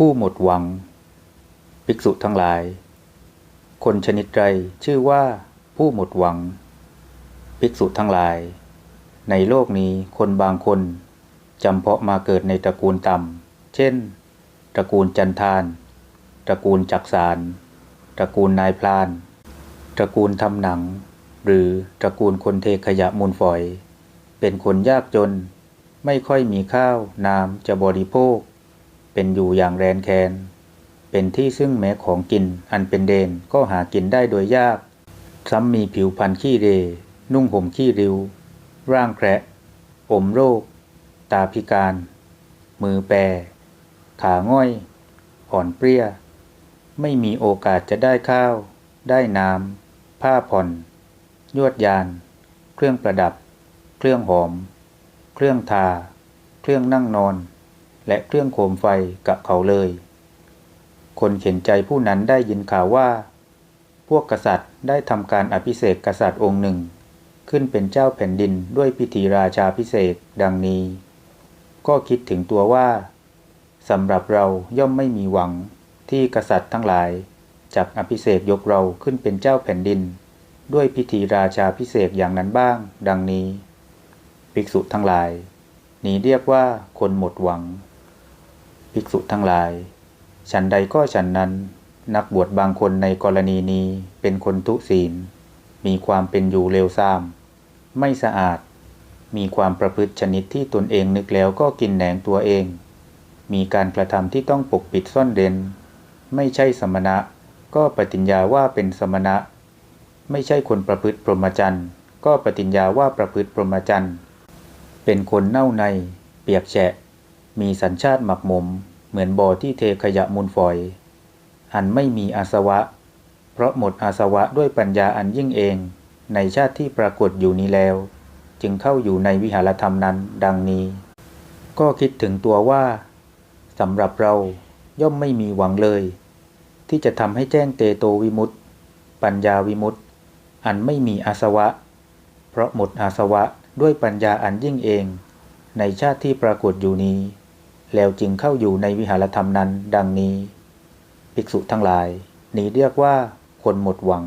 ผู้หมดหวัง ภิกษุทั้งหลาย คนชนิดใดชื่อว่าผู้หมดหวัง ภิกษุทั้งหลาย ในโลกนี้คนบางคนจำเพาะมาเกิดในตระกูลต่ำ เช่น ตระกูลจันทาน ตระกูลจักสารตระกูลนายพลาน ตระกูลทำหนัง หรือตระกูลคนเทขยะมูลฝอย เป็นคนยากจน ไม่ค่อยมีข้าวน้ำจะบริโภค เป็นอยู่อย่างแรนแคนเป็นที่ซึ่งแม้ของกินอันเป็นเดนก็หากินได้โดยยาก ซ้ำมีผิวพรรณขี้เร นุ่งห่มขี้ริ้ว ร่างแคระอมโรค ตาพิการ มือแปร ขาง่อย อ่อนเปรี้ย ไม่มีโอกาสจะได้ข้าว ได้น้ำ ผ้าผ่อน ยวดยาน เครื่องประดับ เครื่องหอม เครื่องทา เครื่องนั่งนอน และเครื่องโคมไฟกับเขาเลย คนเข็นใจผู้นั้นได้ยินข่าวว่า พวกกษัตริย์ได้ทำการอภิเษกกษัตริย์องค์หนึ่ง ขึ้นเป็นเจ้าแผ่นดินด้วยพิธีราชาพิเศษดังนี้ ก็คิดถึงตัวว่าสำหรับเราย่อมไม่มีหวังที่กษัตริย์ทั้งหลายจักอภิเษกยกเราขึ้นเป็นเจ้าแผ่นดิน ด้วยพิธีราชาพิเศษอย่างนั้นบ้าง ดังนี้ ภิกษุทั้งหลาย นี้เรียกว่าคนหมดหวัง ภิกษุทั้งหลาย ฉันใดก็ฉันนั้น นักบวชบางคนในกรณีนี้เป็นคนทุศีล มีความเป็นอยู่เลวทราม ไม่สะอาด มีความประพฤติชนิดที่ตนเองนึกแล้วก็กินแหนงตัวเอง มีการกระทำที่ต้องปกปิดซ่อนเร้น ไม่ใช่สมณะ ก็ปฏิญญาว่าเป็นสมณะ ไม่ใช่คนประพฤติพรหมจรรย์ ก็ปฏิญญาว่าประพฤติพรหมจรรย์ เป็นคนเน่าใน เปียกแฉะ มีสัญชาติหมักหมม เหมือนบ่อที่เทขยะมูลฝอย อันไม่มีอาสวะ เพราะหมดอาสวะด้วยปัญญาอันยิ่งเอง ในชาติที่ปรากฏอยู่นี้แล้ว จึงเข้าอยู่ในวิหารธรรมนั้นดังนี้ ก็คิดถึงตัวว่าสำหรับเราย่อมไม่มีหวังเลย ที่จะทำให้แจ้งเตโตวิมุตติปัญญาวิมุตติอันไม่มีอาสวะ เพราะหมดอาสวะด้วยปัญญาอันยิ่งเอง ในชาติที่ปรากฏอยู่นี้ แล้วจึงเข้าอยู่ในวิหารธรรมนั้น ดังนี้ ภิกษุทั้งหลาย นี้เรียกว่าคนหมดหวัง